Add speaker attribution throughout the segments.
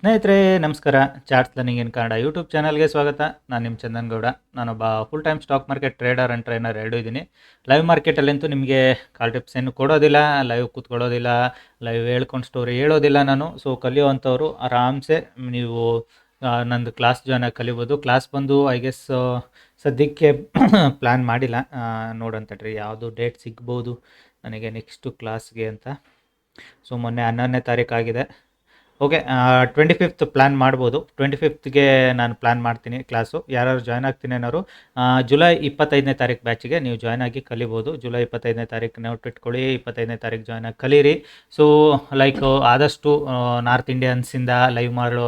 Speaker 1: ಸ್ನೇಹಿತರೆ, ನಮಸ್ಕಾರ. Charts learning in Kannada YouTube ಚಾನಲ್ಗೆ ಸ್ವಾಗತ. ನಾನು ನಿಮ್ಮ ಚಂದನ್ ಗೌಡ. ನಾನೊಬ್ಬ full time stock market trader and trainer ಎರಡೂ ಇದ್ದೀನಿ ಲೈವ್ ಮಾರ್ಕೆಟಲ್ಲಂತೂ ನಿಮಗೆ ಕಾಲ್ ಟಿಪ್ಸ್ ಏನು ಕೊಡೋದಿಲ್ಲ ಲೈವ್ ಕೂತ್ಕೊಳ್ಳೋದಿಲ್ಲ ಲೈವ್ ಹೇಳ್ಕೊಂಡು ಸ್ಟೋರಿ ಹೇಳೋದಿಲ್ಲ ನಾನು. ಸೊ ಕಲಿಯುವಂಥವ್ರು ಆರಾಮ್ಸೆ ನೀವು ನಂದು ಕ್ಲಾಸ್ ಜಾಯ್ನ್ ಆಗಿ ಕಲಿಬೋದು. ಕ್ಲಾಸ್ ಬಂದು ಐ ಗೆಸ್ ಸದ್ಯಕ್ಕೆ ಪ್ಲ್ಯಾನ್ ಮಾಡಿಲ್ಲ. ನೋಡೋಣ ಯಾವುದು ಡೇಟ್ ಸಿಗ್ಬೋದು ನನಗೆ ನೆಕ್ಸ್ಟು ಕ್ಲಾಸ್ಗೆ ಅಂತ. ಸೊ ಮೊನ್ನೆ ಹನ್ನೊಂದನೇ ತಾರೀಕು ಆಗಿದೆ ಓಕೆ ಟ್ವೆಂಟಿ ಫಿಫ್ತ್ ಪ್ಲ್ಯಾನ್ ಮಾಡ್ಬೋದು. ಟ್ವೆಂಟಿ ಫಿಫ್ತ್ಗೆ ನಾನು ಪ್ಲ್ಯಾನ್ ಮಾಡ್ತೀನಿ ಕ್ಲಾಸು ಯಾರು ಜಾಯ್ನ್ ಆಗ್ತೀನಿ ಅನ್ನೋರು ಜುಲೈ ಇಪ್ಪತ್ತೈದನೇ ತಾರೀಕು ಬ್ಯಾಚಿಗೆ ನೀವು ಜಾಯ್ನ್ ಆಗಿ ಕಲಿಬೋದು. ಜುಲೈ ಇಪ್ಪತ್ತೈದನೇ ತಾರೀಕು ನೋಟ್ ಇಟ್ಕೊಳ್ಳಿ ಇಪ್ಪತ್ತೈದನೇ ತಾರೀಕು ಜಾಯ್ನ್ ಆಗಿ ಕಲೀರಿ. ಸೊ ಲೈಕ್ ಆದಷ್ಟು ನಾರ್ತ್ ಇಂಡಿಯನ್ಸಿಂದ ಲೈವ್ ಮಾಡೋ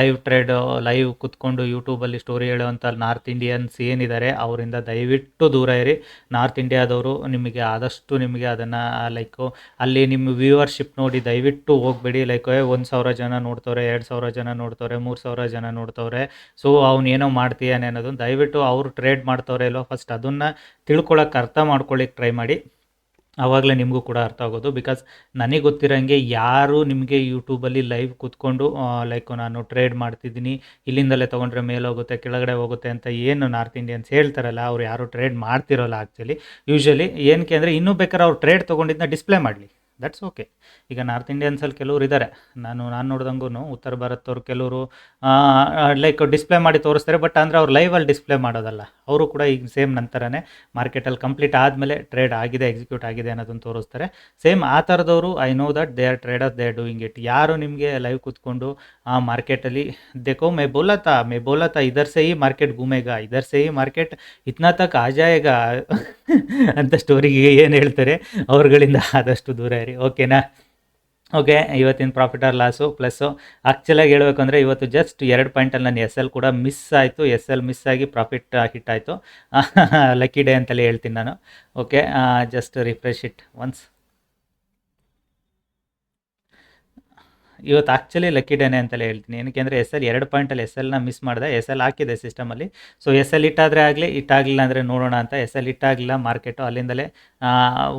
Speaker 1: ಲೈವ್ ಟ್ರೇಡ್ ಲೈವ್ ಕುತ್ಕೊಂಡು ಯೂಟ್ಯೂಬಲ್ಲಿ ಸ್ಟೋರಿ ಹೇಳುವಂಥ ನಾರ್ತ್ ಇಂಡಿಯನ್ಸ್ ಏನಿದ್ದಾರೆ ಅವರಿಂದ ದಯವಿಟ್ಟು ದೂರ ಇರಿ. ನಾರ್ತ್ ಇಂಡಿಯಾದವರು ನಿಮಗೆ ಆದಷ್ಟು ನಿಮಗೆ ಅದನ್ನು ಲೈಕ್ ಅಲ್ಲಿ ನಿಮ್ಮ ವ್ಯೂವರ್ಶಿಪ್ ನೋಡಿ ದಯವಿಟ್ಟು ಹೋಗಬೇಡಿ. ಲೈಕ್ ಒಂದು ಸಾವಿರ ಜನ ನೋಡ್ತವ್ರೆ, ಎರಡು ಸಾವಿರ ಜನ ನೋಡ್ತವ್ರೆ, ಮೂರು ಸಾವಿರ ಜನ ನೋಡ್ತವ್ರೆ. ಸೊ ಅವ್ನು ಏನೋ ಮಾಡ್ತೀಯಾನೆ ಅನ್ನೋದು ದಯವಿಟ್ಟು ಅವರು ಟ್ರೇಡ್ ಮಾಡ್ತವ್ರೆ ಇಲ್ಲೋ ಫಸ್ಟ್ ಅದನ್ನು ತಿಳ್ಕೊಳಕ್ಕೆ ಅರ್ಥ ಮಾಡ್ಕೊಳ್ಳಿಕ್ಕೆ ಟ್ರೈ ಮಾಡಿ. ಆವಾಗಲೇ ನಿಮಗೂ ಕೂಡ ಅರ್ಥ ಆಗೋದು. ಬಿಕಾಸ್ ನನಗೆ ಗೊತ್ತಿರೋಂಗೆ ಯಾರು ನಿಮಗೆ ಯೂಟ್ಯೂಬಲ್ಲಿ ಲೈವ್ ಕೂತ್ಕೊಂಡು ಲೈಕ್ ನಾನು ಟ್ರೇಡ್ ಮಾಡ್ತಿದ್ದೀನಿ, ಇಲ್ಲಿಂದಲೇ ತೊಗೊಂಡ್ರೆ ಮೇಲೆ ಹೋಗುತ್ತೆ ಕೆಳಗಡೆ ಹೋಗುತ್ತೆ ಅಂತ ಏನು ನಾರ್ತ್ ಇಂಡಿಯನ್ಸ್ ಹೇಳ್ತಾರಲ್ಲ, ಅವ್ರು ಯಾರು ಟ್ರೇಡ್ ಮಾಡ್ತಿರೋಲ್ಲ ಆ್ಯಕ್ಚುಲಿ ಯೂಶ್ವಲಿ ಏನಕ್ಕೆ ಅಂದರೆ ಇನ್ನೂ ಬೇಕಾದ್ರೆ ಅವ್ರು ಟ್ರೇಡ್ ತೊಗೊಂಡಿದ್ದನ್ನ ಡಿಸ್ಪ್ಲೇ ಮಾಡಲಿ. ದಟ್ಸ್ ಓಕೆ ಈಗ ನಾರ್ತ್ ಇಂಡಿಯನ್ಸಲ್ಲಿ ಕೆಲವರು ಇದ್ದಾರೆ ನಾನು ನಾನು ನೋಡ್ದಂಗೂ ಉತ್ತರ ಭಾರತವ್ರು ಕೆಲವರು ಲೈಕ್ ಡಿಸ್ಪ್ಲೇ ಮಾಡಿ ತೋರಿಸ್ತಾರೆ ಬಟ್ ಅಂದರೆ ಅವ್ರು ಲೈವಲ್ಲಿ ಡಿಸ್ಪ್ಲೇ ಮಾಡೋದಲ್ಲ. ಅವರು ಕೂಡ ಈಗ ಸೇಮ್ ನಂತರನೇ ಮಾರ್ಕೆಟಲ್ಲಿ ಕಂಪ್ಲೀಟ್ ಆದಮೇಲೆ ಟ್ರೇಡ್ ಆಗಿದೆ ಎಕ್ಸಿಕ್ಯೂಟ್ ಆಗಿದೆ ಅನ್ನೋದನ್ನು ತೋರಿಸ್ತಾರೆ. ಸೇಮ್ ಆ ಥರದವರು I know that they are trader they are doing it ಯಾರು ನಿಮಗೆ ಲೈವ್ ಕೂತ್ಕೊಂಡು ಆ ಮಾರ್ಕೆಟಲ್ಲಿ ದೇಕೋ ಮೇ ಬೋಲತಾ ಮೇ ಬೋಲತಾ ಇದರ್ ಸೇ ಈ ಮಾರ್ಕೆಟ್ ಗುಮೆಗ ಇದರ್ ಸೇ ಈ ಮಾರ್ಕೆಟ್ ಇತ್ನಾ ತಕ್ ಆಜಾಯಗ ಅಂತ ಸ್ಟೋರಿಗೆ ಏನು ಹೇಳ್ತಾರೆ? ಅವ್ರಗಳಿಂದ ಆದಷ್ಟು ದೂರ ಇರಿ ಓಕೆನಾ? ಓಕೆ, ಇವತ್ತಿನ ಪ್ರಾಫಿಟ್ ಆರ್ ಲಾಸು ಪ್ಲಸ್ಸು ಆ್ಯಕ್ಚುಲಾಗಿ ಹೇಳಬೇಕು ಅಂದರೆ ಇವತ್ತು ಜಸ್ಟ್ ಎರಡು ಪಾಯಿಂಟಲ್ಲಿ ನಾನು ಎಸ್ ಎಲ್ ಕೂಡ ಮಿಸ್ ಆಯಿತು. ಎಸ್ ಎಲ್ ಮಿಸ್ ಆಗಿ ಪ್ರಾಫಿಟ್ ಹಿಟ್ ಆಯಿತು. ಲಕ್ಕಿ ಡೇ ಅಂತಲೇ ಹೇಳ್ತೀನಿ ನಾನು. Okay just refresh it once ಇವತ್ತು ಆ್ಯಕ್ಚುಲಿ ಲಕ್ಕಿ ಡೇನೆ ಅಂತಲೇ ಹೇಳ್ತೀನಿ. ಏನಕ್ಕೆ ಅಂದರೆ ಎಸ್ ಎಲ್ ಎರಡು ಪಾಯಿಂಟಲ್ಲಿ ಎಸ್ ಎಲ್ನ ಮಿಸ್ ಮಾಡಿದೆ. ಎಸ್ ಎಲ್ ಹಾಕಿದೆ ಸಿಸ್ಟಮಲ್ಲಿ ಸೊ ಎಸ್ ಎಲ್ ಇಟ್ಟಾದರೆ ಆಗಲಿ, ಇಟ್ಟಾಗಲಿಲ್ಲ ಅಂದರೆ ನೋಡೋಣ ಅಂತ. ಎಸ್ ಎಲ್ ಇಟ್ಟಾಗಲಿಲ್ಲ ಮಾರ್ಕೆಟು ಅಲ್ಲಿಂದಲೇ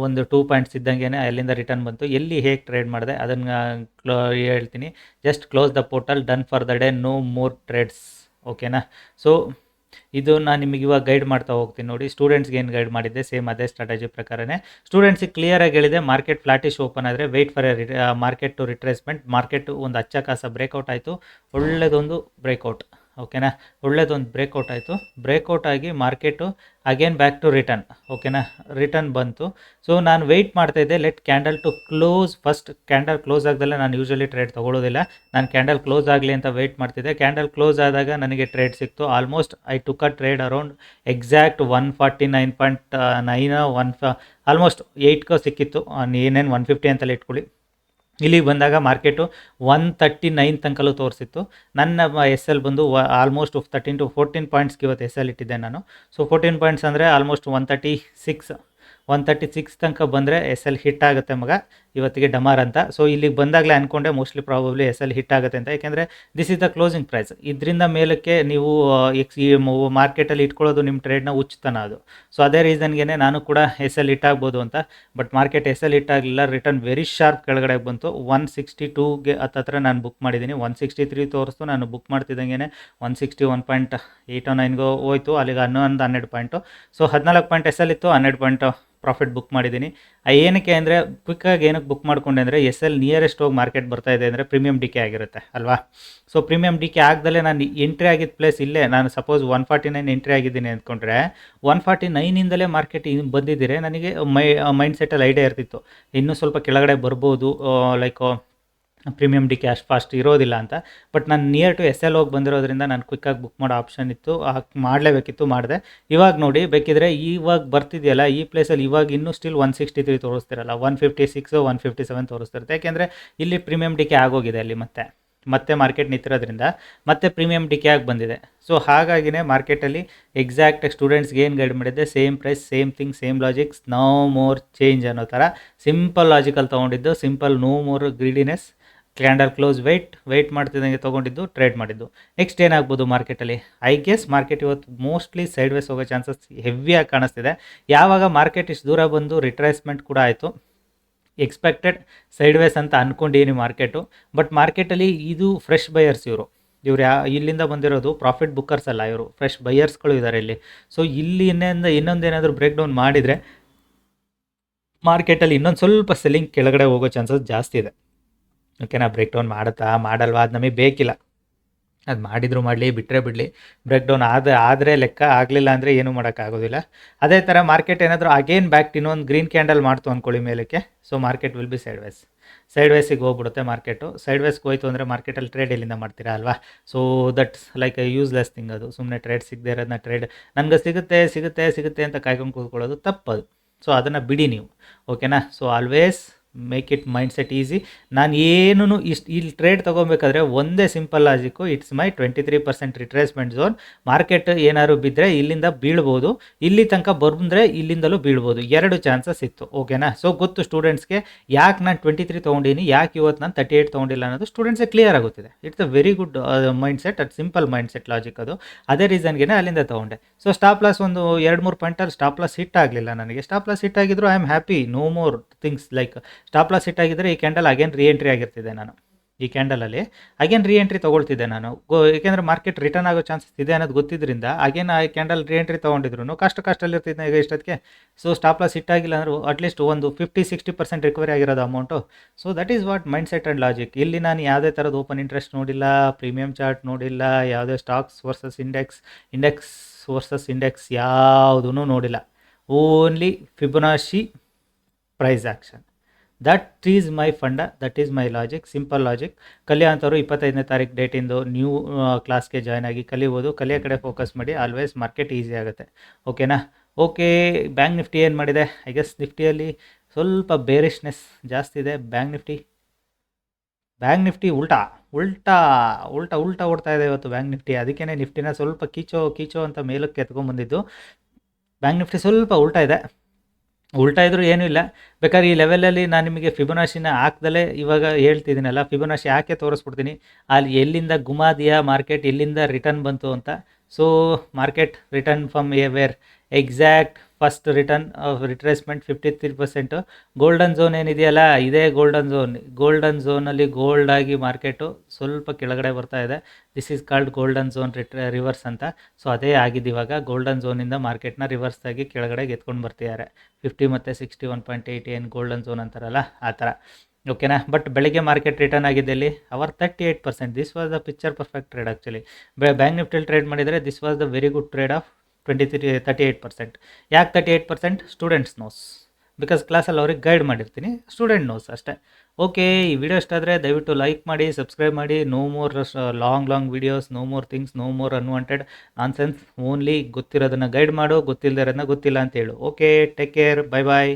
Speaker 1: ಒಂದು ಟೂ ಪಾಯಿಂಟ್ಸ್ ಇದ್ದಂಗೆ ಅಲ್ಲಿಂದ ರಿಟರ್ನ್ ಬಂತು. ಎಲ್ಲಿ ಹೇಗೆ ಟ್ರೇಡ್ ಮಾಡಿದೆ, ಅದನ್ನು ಕ್ಲೋ ಹೇಳ್ತೀನಿ. Just close the portal done for the day no more trades ಓಕೆನಾ ಸೊ ಇದು ನಾನು ನಿಮಗೆ ಇವಾಗ ಗೈಡ್ ಮಾಡ್ತಾ ಹೋಗ್ತೀನಿ ನೋಡಿ. ಸ್ಟೂಡೆಂಟ್ಸ್ಗೆ ಏನು ಗೈಡ್ ಮಾಡಿದ್ದೆ? ಸೇಮ್ ಅದೇ ಸ್ಟ್ರಾಟಜಿ ಪ್ರಕಾರನೇ. ಸ್ಟೂಡೆಂಟ್ಸಿಗೆ ಕ್ಲಿಯರಾಗಿ ಹೇಳಿದೆ ಮಾರ್ಕೆಟ್ ಫ್ಲಾಟಿಶ್ ಓಪನ್ ಆದರೆ wait for market to retracement market ಒಂದು ಅಚ್ಚ ಕಾಸ ಬ್ರೇಕೌಟ್ ಆಯಿತು. ಒಳ್ಳೆಯದೊಂದು ಬ್ರೇಕೌಟ್ ಓಕೆನಾ? ಒಳ್ಳೆಯದೊಂದು ಬ್ರೇಕೌಟ್ ಆಯಿತು. ಬ್ರೇಕೌಟ್ ಆಗಿ market again back to return ಓಕೆನಾ? ರಿಟರ್ನ್ ಬಂತು. ಸೊ ನಾನು ವೆಯ್ಟ್ ಮಾಡ್ತಾಯಿದ್ದೆ let candle to close first candle close ಆಗದಲ್ಲೇ ನಾನು ಯೂಶಲಿ ಟ್ರೇಡ್ ತೊಗೊಳ್ಳೋದಿಲ್ಲ. ನಾನು ಕ್ಯಾಂಡಲ್ ಕ್ಲೋಸ್ ಆಗಲಿ ಅಂತ ವೆಯ್ಟ್ ಮಾಡ್ತಿದ್ದೆ ಕ್ಯಾಂಡಲ್ ಕ್ಲೋಸ್ ಆದಾಗ ನನಗೆ ಟ್ರೇಡ್ ಸಿಕ್ತು. Almost I took a trade around exact one forty nine point nine one ಫ ಆಲ್ಮೋಸ್ಟ್ ಏಯ್ಟ್ಗೋ ಸಿಕ್ಕಿತ್ತು. ಏನೇನು ಒನ್ ಫಿಫ್ಟಿ ಅಂತಲ್ಲಿ ಇಟ್ಕೊಳ್ಳಿ. ಇಲ್ಲಿಗೆ ಬಂದಾಗ ಮಾರ್ಕೆಟು ಒನ್ ತರ್ಟಿ ನೈನ್ ತನಕಲ್ಲೂ ತೋರಿಸಿತ್ತು. ನನ್ನ ಎಸ್ ಎಲ್ ಬಂದು ಆಲ್ಮೋಸ್ಟ್ ತರ್ಟೀನ್ ಟು ಫೋರ್ಟೀನ್ ಪಾಯಿಂಟ್ಸ್ಗೆ ಇವತ್ತು ಎಸ್ ಎಲ್ ಇಟ್ಟಿದ್ದೆ ನಾನು. ಸೊ ಫೋರ್ಟೀನ್ ಪಾಯಿಂಟ್ಸ್ ಅಂದರೆ almost one thirty six one thirty six ತನಕ ಬಂದರೆ ಎಸ್ ಎಲ್ ಹಿಟ್ ಆಗುತ್ತೆ ಮಗ, ಇವತ್ತಿಗೆ ಡಮಾರ್ ಅಂತ. ಸೊ ಇಲ್ಲಿಗೆ ಬಂದಾಗಲೇ ಅಂದ್ಕೊಂಡೆ mostly probably S L hit ಆಗುತ್ತೆ ಅಂತ. ಯಾಕೆಂದರೆ this is the closing price ಇದರಿಂದ ಮೇಲಕ್ಕೆ ನೀವು ಎಕ್ಸ್ ಈ ಮಾರ್ಕೆಟಲ್ಲಿ ಇಟ್ಕೊಳ್ಳೋದು ನಿಮ್ಮ ಟ್ರೇಡ್ನ ಉಚ್ಚತನ ಅದು. ಸೊ ಅದೇ ರೀಸನ್ಗೆ ನಾನು ಕೂಡ ಎಸ್ ಎಲ್ ಹಿಟ್ ಆಗ್ಬೋದು ಅಂತ. But market S L hit ಆಗಲಿಲ್ಲ ರಿಟರ್ನ್ ವೆರಿ ಶಾರ್ಪ್ ಕೆಳಗಡೆ ಬಂತು. ಒನ್ ಸಿಕ್ಸ್ಟಿ ಟೂಗೆ ಹತ್ತತ್ರ ನಾನು ಬುಕ್ ಮಾಡಿದ್ದೀನಿ ಒನ್ ಸಿಕ್ಸ್ಟಿ ತ್ರೀ ತೋರಿಸ್ತು, ನಾನು ಬುಕ್ ಮಾಡ್ತಿದ್ದಂಗೆ ಒನ್ ಸಿಕ್ಸ್ಟಿ ಒನ್ ಪಾಯಿಂಟ್ ಏಯ್ಟೋ ನೈನ್ಗೋ ಹೋಯ್ತು. ಅಲ್ಲಿಗೆ ಹನ್ನೊಂದು, ಹನ್ನೆರಡು ಪಾಯಿಂಟು ಸೊ ಹದಿನಾಲ್ಕು ಪಾಯಿಂಟ್ ಎಸ್ ಎಲ್ ಇತ್ತು, ಹನ್ನೆರಡು ಪಾಯಿಂಟ್ ಪ್ರಾಫಿಟ್ ಬುಕ್ ಮಾಡಿದ್ದೀನಿ. ಏನಕ್ಕೆ ಅಂದರೆ ಕ್ವಿಕ್ಕಾಗಿ ಏನಕ್ಕೆ ಬುಕ್ ಮಾಡಿಕೊಂಡೆ ಅಂದರೆ ಎಸ್ ಎಲ್ ನಿಯರೆಸ್ಟ್ ಹೋಗಿ ಮಾರ್ಕೆಟ್ ಬರ್ತಾ ಇದೆ ಅಂದರೆ ಪ್ರೀಮಿಯಂ ಡಿಕೆ ಆಗಿರುತ್ತೆ, ಅಲ್ವಾ? ಸೊ ಪ್ರೀಮಿಯಂ ಡಿಕೆ ಆಗದಲ್ಲೇ ನಾನು ಎಂಟ್ರಿ ಆಗಿದ್ದ ಪ್ಲೇಸ್ ಇಲ್ಲೇ, ನಾನು suppose one forty nine entry ಆಗಿದ್ದೀನಿ ಅಂದ್ಕೊಂಡ್ರೆ ಒನ್ ಫಾರ್ಟಿ ನೈನಿಂದಲೇ ಮಾರ್ಕೆಟ್ ಬಂದಿದ್ದರೆ, ನನಗೆ ಮೈ ಮೈಂಡ್ ಐಡಿಯಾ ಇರ್ತಿತ್ತು. ಇನ್ನೂ ಸ್ವಲ್ಪ ಕೆಳಗಡೆ ಬರ್ಬೋದು like premium decay fast ಇರೋದಿಲ್ಲ ಅಂತ. ಬಟ್ ನಾನು ನಿಯರ್ ಟು ಎಸ್ ಎಲ್ ಹೋಗಿ ಬಂದಿರೋದ್ರಿಂದ ನಾನು ಕ್ವಿಕ್ಕಾಗಿ ಬುಕ್ ಮಾಡೋ ಆಪ್ಷನ್ ಇತ್ತು ಮಾಡಲೇಬೇಕಿತ್ತು, ಮಾಡಿದೆ. ಇವಾಗ ನೋಡಿ, ಬೇಕಿದ್ರೆ ಇವಾಗ ಬರ್ತಿದೆಯಲ್ಲ, ಈ ಪ್ಲೇಸಲ್ಲಿ ಇವಾಗ ಇನ್ನೂ still one sixty three ತೋರಿಸ್ತಿರಲ್ಲ one fifty six one fifty seven ತೋರಿಸ್ತಿರುತ್ತೆ. ಯಾಕೆಂದರೆ ಇಲ್ಲಿ ಪ್ರೀಮಿಯಂ ಡಿಕೆ ಆಗೋಗಿದೆ ಅಲ್ಲಿ ಮತ್ತೆ. ಮತ್ತೆ ಮಾರ್ಕೆಟ್ ನಿಂತಿರೋದ್ರಿಂದ ಮತ್ತೆ ಪ್ರೀಮಿಯಂ ಡಿಕೆ ಆಗಿ ಬಂದಿದೆ. ಸೊ ಹಾಗಾಗಿನೇ ಮಾರ್ಕೆಟಲ್ಲಿ ಎಕ್ಸಾಕ್ಟ್ ಸ್ಟೂಡೆಂಟ್ಸ್ಗೆ ಏನು ಗೈಡ್ ಮಾಡಿದ್ದೆ? Same price same thing same logics no more change ಅನ್ನೋ ಥರ ಸಿಂಪಲ್ ಲಾಜಿಕಲ್ ತೊಗೊಂಡಿದ್ದು simple no more greediness candle close wait wait ಮಾಡ್ತಿದ್ದಂಗೆ ತೊಗೊಂಡಿದ್ದು ಟ್ರೇಡ್ ಮಾಡಿದ್ದು. ನೆಕ್ಸ್ಟ್ ಏನಾಗ್ಬೋದು ಮಾರ್ಕೆಟಲ್ಲಿ ಐ ಗೆಸ್ ಮಾರ್ಕೆಟ್ ಇವತ್ತು ಮೋಸ್ಟ್ಲಿ ಸೈಡ್ ವೇಸ್ ಹೋಗೋ ಚಾನ್ಸಸ್ ಹೆವಿಯಾಗಿ ಕಾಣಿಸ್ತಿದೆ. ಯಾವಾಗ ಮಾರ್ಕೆಟ್ ಇಷ್ಟು ದೂರ ಬಂದು ರಿಟ್ರೇಸ್ಮೆಂಟ್ ಕೂಡ ಆಯಿತು. ಎಕ್ಸ್ಪೆಕ್ಟೆಡ್ ಸೈಡ್ ವೇಸ್ ಅಂತ ಅಂದ್ಕೊಂಡಿದ್ದೀನಿ ಮಾರ್ಕೆಟು ಬಟ್ ಮಾರ್ಕೆಟಲ್ಲಿ ಇದು ಫ್ರೆಶ್ ಬೈಯರ್ಸ್ ಇವರು. ಇವ್ರು ಯಾ, ಇಲ್ಲಿಂದ ಬಂದಿರೋದು ಪ್ರಾಫಿಟ್ ಬುಕ್ಕರ್ಸ್ ಅಲ್ಲ ಇವರು. ಫ್ರೆಶ್ ಬೈಯರ್ಸ್ಗಳು ಇದ್ದಾರೆ ಇಲ್ಲಿ. ಸೊ ಇಲ್ಲಿ ಇನ್ನೊಂದು ಇನ್ನೊಂದು ಏನಾದರೂ ಬ್ರೇಕ್ ಡೌನ್ ಮಾಡಿದರೆ ಮಾರ್ಕೆಟಲ್ಲಿ ಇನ್ನೊಂದು ಸ್ವಲ್ಪ ಸೆಲ್ಲಿಂಗ್ ಕೆಳಗಡೆ ಹೋಗೋ ಚಾನ್ಸಸ್ ಜಾಸ್ತಿ ಇದೆ. ಓಕೆನಾ ಬ್ರೇಕ್ ಡೌನ್ ಮಾಡುತ್ತಾ? ಮಾಡಲ್ವಾ? ಅದು ನಮಗೆ ಬೇಕಿಲ್ಲ. ಅದು ಮಾಡಿದ್ರು ಮಾಡಲಿ ಬಿಟ್ಟರೆ ಬಿಡಲಿ. ಬ್ರೇಕ್ ಡೌನ್ ಆದ, ಆದರೆ ಲೆಕ್ಕ ಆಗಲಿಲ್ಲ ಅಂದರೆ ಏನೂ ಮಾಡೋಕ್ಕಾಗೋದಿಲ್ಲ ಅದೇ ಥರ ಮಾರ್ಕೆಟ್ ಏನಾದರೂ ಅಗೇನ್ ಬ್ಯಾಕ್ ಇನ್ನೊಂದು ಗ್ರೀನ್ ಕ್ಯಾಂಡಲ್ ಮಾಡ್ತು ಅಂದ್ಕೊಳ್ಳಿ ಮೇಲಕ್ಕೆ. So market will be sidewise side ವೈಸಿಗೆ ಹೋಗ್ಬಿಡುತ್ತೆ ಮಾರ್ಕೆಟು ಸೈಡ್ ವೇಸ್ಗೆ ಹೋಯ್ತು ಅಂದರೆ ಮಾರ್ಕೆಟಲ್ಲಿ ಟ್ರೇಡ್ ಎಲ್ಲಿಂದ ಮಾಡ್ತೀರಾ ಅಲ್ವಾ? So that's like useless thing ಅದು. ಸುಮ್ಮನೆ ಟ್ರೇಡ್ ಸಿಗದೆ ಇರೋದನ್ನ ಟ್ರೇಡ್ ನನಗೆ ಸಿಗುತ್ತೆ ಸಿಗುತ್ತೆ ಸಿಗುತ್ತೆ ಅಂತ ಕಾಯ್ಕೊಂಡು ಕೂತ್ಕೊಳ್ಳೋದು ತಪ್ಪದು. ಸೊ ಅದನ್ನು ಬಿಡಿ ನೀವು. ಓಕೆನಾ so always make it mind set easy ನಾನು ಏನೂ ಇಷ್ಟು, ಇಲ್ಲಿ ಟ್ರೇಡ್ ತೊಗೊಬೇಕಾದ್ರೆ ಒಂದೇ simple logic it's my twenty three percent retracement zone market ಏನಾದ್ರು ಬಿದ್ದರೆ ಇಲ್ಲಿಂದ ಬೀಳ್ಬೋದು. ಇಲ್ಲಿ ತನಕ ಬಂದರೆ ಇಲ್ಲಿಂದಲೂ ಬೀಳ್ಬೋದು. ಎರಡು ಚಾನ್ಸಸ್ ಇತ್ತು ಓಕೆನಾ ಸೊ ಗೊತ್ತು ಸ್ಟೂಡೆಂಟ್ಸ್ಗೆ ಯಾಕೆ ನಾನು ಟ್ವೆಂಟಿ ತ್ರೀ ತೊಗೊಂಡಿನಿ, ಯಾಕೆ ಇವತ್ತು ನಾನು ತರ್ಟಿ ಏಯ್ಟ್ ತೊಗೊಂಡಿಲ್ಲ ಅನ್ನೋದು ಸ್ಟೂಡೆಂಟ್ಸ್ಗೆ ಕ್ಲಿಯರ್ ಆಗುತ್ತಿದೆ. It's a very good mind set at simple mind set logic ಅದು ಅದೇ ರೀಸನ್ಗೆ ಅಲ್ಲಿಂದ ತೊಗೊಂಡೆ. ಸೊ ಸ್ಟಾಪ್ ಲಾಸ್ ಒಂದು ಎರಡು ಮೂರು ಪಾಯಿಂಟಲ್ಲಿ ಸ್ಟಾಪ್ ಲಾಸ್ ಹಿಟ್ ಆಗಲಿಲ್ಲ ನನಗೆ. ಸ್ಟಾಪ್ ಲಾಸ್ ಹಿಟ್ ಆಗಿದ್ರು I am happy no more things like stop loss hit ಆಗಿದ್ದರೆ ಈ ಕ್ಯಾಂಡಲ್ ಅಗೇನ್ ರೀ ಎಂಟ್ರಿ ಆಗಿರ್ತಿದೆ ನಾನು. ಈ ಕ್ಯಾಂಡಲಲ್ಲಿ ಅಗೇನ್ ರೀ ಎಂಟ್ರಿ ತೊಗೊಳ್ತಿದ್ದೆ ನಾನು. ಗೋ ಏಕೆಂದರೆ ಮಾರ್ಕೆಟ್ ರಿಟರ್ನ್ ಆಗೋ ಚಾನ್ಸಸ್ ಇದೆ ಅನ್ನೋದು ಗೊತ್ತಿದ್ದರಿಂದ ಅಗೇನ್ ಆ ಕ್ಯಾಂಡಲ್ ರೀ ಎಂಟ್ರಿ ತೊಗೊಂಡಿದ್ರು ಕಷ್ಟ ಕಷ್ಟಲ್ಲಿರ್ತಿದ್ದೆ ಈಗ ಇಷ್ಟೊತ್ತಿಗೆ. ಸೊ ಸ್ಟಾಪ್ ಲಾಸ್ ಅಂದ್ರೆ ಅಟ್ಲೀಸ್ಟ್ ಒಂದು ಫಿಫ್ಟಿ ಸಿಕ್ಸ್ಟಿ ಪರ್ಸೆಂಟ್ ರಿಕವರಿ ಆಗಿರೋದು amount so that is what mind set and logic ಇಲ್ಲಿ ನಾನು ಯಾವುದೇ ಥರದ ಓಪನ್ ಇಂಟ್ರೆಸ್ಟ್ ನೋಡಿಲ್ಲ ಪ್ರೀಮಿಯಂ ಚಾರ್ಟ್ ನೋಡಿಲ್ಲ, ಯಾವುದೇ stocks versus index index versus index ಯಾವುದೂ ನೋಡಿಲ್ಲ. Only Fibonacci price action that is my funda that is my logic simple logic ಕಲಿಯೋಂಥವ್ರು ಇಪ್ಪತ್ತೈದನೇ ತಾರೀಕು ಡೇಟಿಂದು ನ್ಯೂ ಕ್ಲಾಸ್ಗೆ ಜಾಯ್ನ್ ಆಗಿ ಕಲಿಬೋದು. ಕಲಿಯೋ ಕಡೆ ಫೋಕಸ್ ಮಾಡಿ ಆಲ್ವೇಸ್ ಮಾರ್ಕೆಟ್ ಈಸಿ ಆಗುತ್ತೆ. ಓಕೆನಾ ಓಕೆ ಬ್ಯಾಂಕ್ ನಿಫ್ಟಿ ಏನು ಮಾಡಿದೆ? ಐ ಗೆಸ್ ನಿಫ್ಟಿಯಲ್ಲಿ ಸ್ವಲ್ಪ ಬೇರಿಶ್ನೆಸ್ ಜಾಸ್ತಿ ಇದೆ. ಬ್ಯಾಂಕ್ ನಿಫ್ಟಿ ಬ್ಯಾಂಕ್ ನಿಫ್ಟಿ ಉಲ್ಟಾ ಉಲ್ಟಾ ಉಲ್ಟಾ ಉಲ್ಟಾ ಓಡ್ತಾ ಇದೆ ಇವತ್ತು ಬ್ಯಾಂಕ್ ನಿಫ್ಟಿ ಅದಕ್ಕೇ ನಿಫ್ಟಿನ ಸ್ವಲ್ಪ ಕೀಚೋ ಕೀಚೋ ಅಂತ ಮೇಲಕ್ಕೆ ಎತ್ಕೊಂಡ್ಬಂದಿದ್ದು ಬ್ಯಾಂಕ್ ನಿಫ್ಟಿ ಸ್ವಲ್ಪ ಉಲ್ಟಾ ಇದೆ. ಉಲ್ಟಾ ಇದ್ರೂ ಏನೂ ಇಲ್ಲ. ಬೇಕಾದ್ರೆ ಈ ಲೆವೆಲಲ್ಲಿ ನಾನು ನಿಮಗೆ ಫಿಬೊನಾಶಿನ ಹಾಕ್ದಲೇ ಇವಾಗ ಹೇಳ್ತಿದ್ದೀನಲ್ಲ ಫಿಬೊನಾಶಿ ಹಾಕೇ ತೋರಿಸ್ಬಿಡ್ತೀನಿ. ಅಲ್ಲಿ ಎಲ್ಲಿಂದ ಗುಮಾದಿಯ ಮಾರ್ಕೆಟ್ ಎಲ್ಲಿಂದ ರಿಟರ್ನ್ ಬಂತು ಅಂತ so market return from where exact first return retracement fifty three percent golden zone ಏನಿದೆಯಲ್ಲ, ಇದೇ ಗೋಲ್ಡನ್ ಝೋನ್ ಗೋಲ್ಡನ್ ಝೋನಲ್ಲಿ ಗೋಲ್ಡ್ ಆಗಿ ಮಾರ್ಕೆಟು ಸ್ವಲ್ಪ ಕೆಳಗಡೆ ಬರ್ತಾ ಇದೆ. This is called golden zone ರಿಟ್ರೆ reverse ಅಂತ. ಸೊ ಅದೇ ಆಗಿದ್ದು ಇವಾಗ. ಗೋಲ್ಡನ್ ಝೋನಿಂದ ಮಾರ್ಕೆಟ್ನ ರಿವರ್ಸ್ ಆಗಿ ಕೆಳಗಡೆಗೆ ಎತ್ಕೊಂಡು ಬರ್ತಿದ್ದಾರೆ. ಫಿಫ್ಟಿ ಮತ್ತು ಸಿಕ್ಸ್ಟಿ ಒನ್ ಪಾಯಿಂಟ್ ಏಯ್ಟ್ ಏನು ಗೋಲ್ಡನ್ ಝೋನ್ ಅಂತಾರಲ್ಲ, ಆ ಥರ ಓಕೆನಾ ಬಟ್ ಬೆಳಗ್ಗೆ ಮಾರ್ಕೆಟ್ ರಿಟರ್ನ್ ಆಗಿದೆ ಇಲ್ಲಿ our thirty eight percent this was the picture perfect trade actually bank ನಿಫ್ಟಿಲ್ trade ಮಾಡಿದರೆ this was the very good trade of twenty three thirty eight percent ಯಾಕೆ thirty eight percent students knows because ಕ್ಲಾಸಲ್ಲಿ ಅವ್ರಿಗೆ guide ಮಾಡಿರ್ತೀನಿ. Student knows ಅಷ್ಟೇ. Okay ಈ video ಇಷ್ಟ ಆದರೆ ದಯವಿಟ್ಟು ಲೈಕ್ ಮಾಡಿ ಸಬ್ಸ್ಕ್ರೈಬ್ ಮಾಡಿ. No more long long videos no more things no more unwanted nonsense only ಗೊತ್ತಿರೋದನ್ನು guide ಮಾಡು ಗೊತ್ತಿಲ್ಲದೆ ಇರೋದನ್ನ ಗೊತ್ತಿಲ್ಲ ಅಂತ ಹೇಳು. Okay take care bye bye